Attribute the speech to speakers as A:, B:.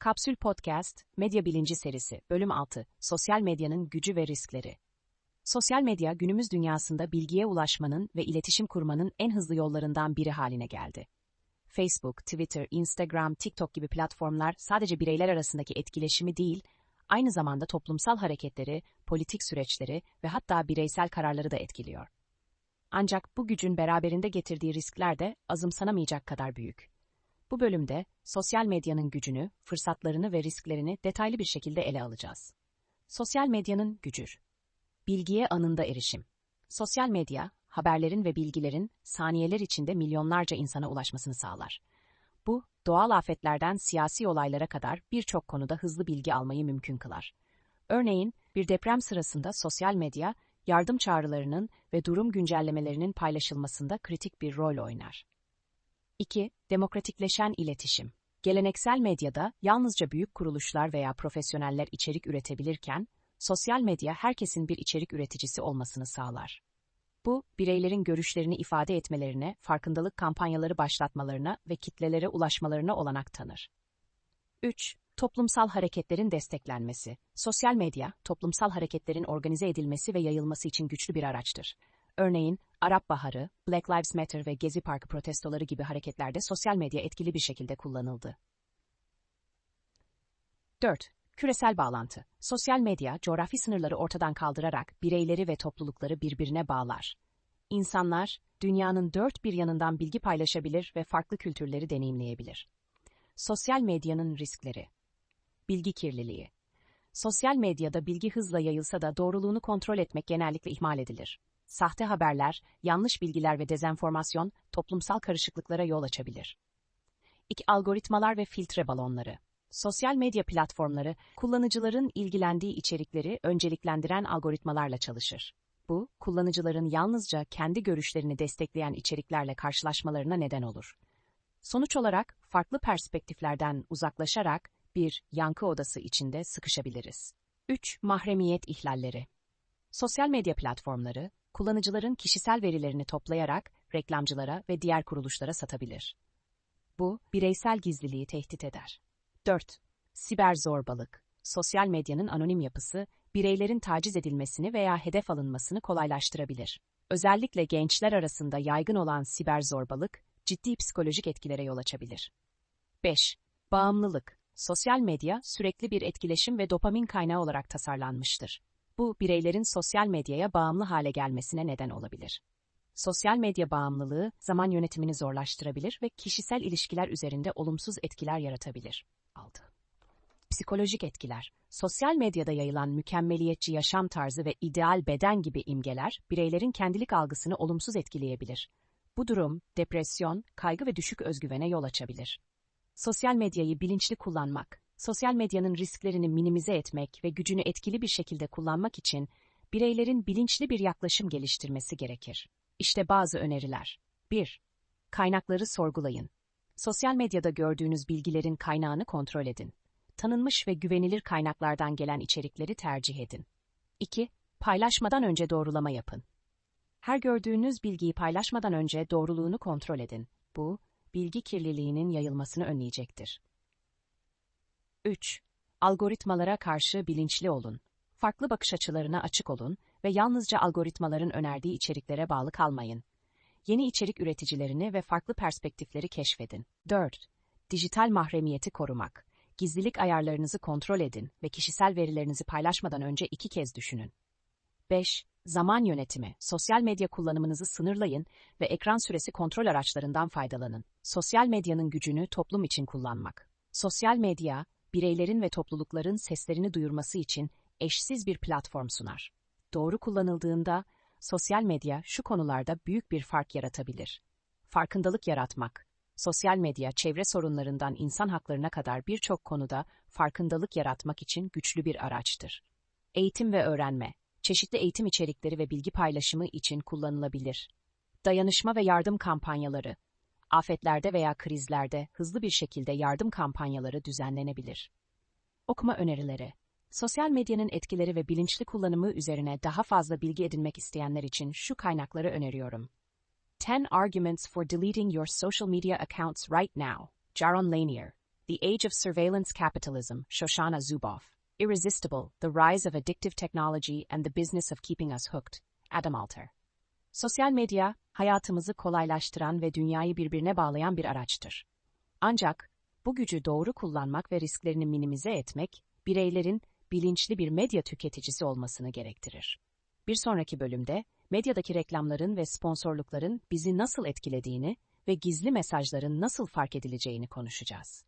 A: Kapsül Podcast, Medya Bilinci serisi, bölüm 6, Sosyal medyanın gücü ve riskleri. Sosyal medya günümüz dünyasında bilgiye ulaşmanın ve iletişim kurmanın en hızlı yollarından biri haline geldi. Facebook, Twitter, Instagram, TikTok gibi platformlar sadece bireyler arasındaki etkileşimi değil, aynı zamanda toplumsal hareketleri, politik süreçleri ve hatta bireysel kararları da etkiliyor. Ancak bu gücün beraberinde getirdiği riskler de azımsanamayacak kadar büyük. Bu bölümde sosyal medyanın gücünü, fırsatlarını ve risklerini detaylı bir şekilde ele alacağız. Sosyal medyanın gücü. Bilgiye anında erişim. Sosyal medya, haberlerin ve bilgilerin saniyeler içinde milyonlarca insana ulaşmasını sağlar. Bu, doğal afetlerden siyasi olaylara kadar birçok konuda hızlı bilgi almayı mümkün kılar. Örneğin, bir deprem sırasında sosyal medya, yardım çağrılarının ve durum güncellemelerinin paylaşılmasında kritik bir rol oynar. 2. Demokratikleşen iletişim. Geleneksel medyada yalnızca büyük kuruluşlar veya profesyoneller içerik üretebilirken, sosyal medya herkesin bir içerik üreticisi olmasını sağlar. Bu, bireylerin görüşlerini ifade etmelerine, farkındalık kampanyaları başlatmalarına ve kitlelere ulaşmalarına olanak tanır. 3. Toplumsal hareketlerin desteklenmesi. Sosyal medya, toplumsal hareketlerin organize edilmesi ve yayılması için güçlü bir araçtır. Örneğin, Arap Baharı, Black Lives Matter ve Gezi Parkı protestoları gibi hareketlerde sosyal medya etkili bir şekilde kullanıldı. 4. Küresel bağlantı. Sosyal medya, coğrafi sınırları ortadan kaldırarak bireyleri ve toplulukları birbirine bağlar. İnsanlar, dünyanın dört bir yanından bilgi paylaşabilir ve farklı kültürleri deneyimleyebilir. Sosyal medyanın riskleri. Bilgi kirliliği. Sosyal medyada bilgi hızla yayılsa da doğruluğunu kontrol etmek genellikle ihmal edilir. Sahte haberler, yanlış bilgiler ve dezenformasyon toplumsal karışıklıklara yol açabilir. İki algoritmalar ve filtre balonları. Sosyal medya platformları, kullanıcıların ilgilendiği içerikleri önceliklendiren algoritmalarla çalışır. Bu, kullanıcıların yalnızca kendi görüşlerini destekleyen içeriklerle karşılaşmalarına neden olur. Sonuç olarak, farklı perspektiflerden uzaklaşarak bir yankı odası içinde sıkışabiliriz. 3. Mahremiyet ihlalleri. Sosyal medya platformları, kullanıcıların kişisel verilerini toplayarak reklamcılara ve diğer kuruluşlara satabilir. Bu, bireysel gizliliği tehdit eder. 4. Siber zorbalık. Sosyal medyanın anonim yapısı, bireylerin taciz edilmesini veya hedef alınmasını kolaylaştırabilir. Özellikle gençler arasında yaygın olan siber zorbalık, ciddi psikolojik etkilere yol açabilir. 5. Bağımlılık. Sosyal medya sürekli bir etkileşim ve dopamin kaynağı olarak tasarlanmıştır. Bu, bireylerin sosyal medyaya bağımlı hale gelmesine neden olabilir. Sosyal medya bağımlılığı, zaman yönetimini zorlaştırabilir ve kişisel ilişkiler üzerinde olumsuz etkiler yaratabilir. 6. Psikolojik etkiler. Sosyal medyada yayılan mükemmeliyetçi yaşam tarzı ve ideal beden gibi imgeler, bireylerin kendilik algısını olumsuz etkileyebilir. Bu durum, depresyon, kaygı ve düşük özgüvene yol açabilir. Sosyal medyayı bilinçli kullanmak, sosyal medyanın risklerini minimize etmek ve gücünü etkili bir şekilde kullanmak için bireylerin bilinçli bir yaklaşım geliştirmesi gerekir. İşte bazı öneriler. 1. Kaynakları sorgulayın. Sosyal medyada gördüğünüz bilgilerin kaynağını kontrol edin. Tanınmış ve güvenilir kaynaklardan gelen içerikleri tercih edin. 2. Paylaşmadan önce doğrulama yapın. Her gördüğünüz bilgiyi paylaşmadan önce doğruluğunu kontrol edin. Bu, bilgi kirliliğinin yayılmasını önleyecektir. 3. Algoritmalara karşı bilinçli olun. Farklı bakış açılarına açık olun ve yalnızca algoritmaların önerdiği içeriklere bağlı kalmayın. Yeni içerik üreticilerini ve farklı perspektifleri keşfedin. 4. Dijital mahremiyeti korumak. Gizlilik ayarlarınızı kontrol edin ve kişisel verilerinizi paylaşmadan önce iki kez düşünün. 5. Zaman yönetimi. Sosyal medya kullanımınızı sınırlayın ve ekran süresi kontrol araçlarından faydalanın. Sosyal medyanın gücünü toplum için kullanmak. Sosyal medya, bireylerin ve toplulukların seslerini duyurması için eşsiz bir platform sunar. Doğru kullanıldığında, sosyal medya şu konularda büyük bir fark yaratabilir. Farkındalık yaratmak. Sosyal medya, çevre sorunlarından insan haklarına kadar birçok konuda farkındalık yaratmak için güçlü bir araçtır. Eğitim ve öğrenme, çeşitli eğitim içerikleri ve bilgi paylaşımı için kullanılabilir. Dayanışma ve yardım kampanyaları, afetlerde veya krizlerde hızlı bir şekilde yardım kampanyaları düzenlenebilir. Okuma önerileri Sosyal medyanın etkileri ve bilinçli kullanımı üzerine daha fazla bilgi edinmek isteyenler için şu kaynakları öneriyorum. 10 Arguments for Deleting Your Social Media Accounts Right Now, Jaron Lanier. The Age of Surveillance Capitalism, Shoshana Zuboff. Irresistible, The Rise of Addictive Technology and the Business of Keeping Us Hooked, Adam Alter. Sosyal medya, hayatımızı kolaylaştıran ve dünyayı birbirine bağlayan bir araçtır. Ancak, bu gücü doğru kullanmak ve risklerini minimize etmek, bireylerin bilinçli bir medya tüketicisi olmasını gerektirir. Bir sonraki bölümde, medyadaki reklamların ve sponsorlukların bizi nasıl etkilediğini ve gizli mesajların nasıl fark edileceğini konuşacağız.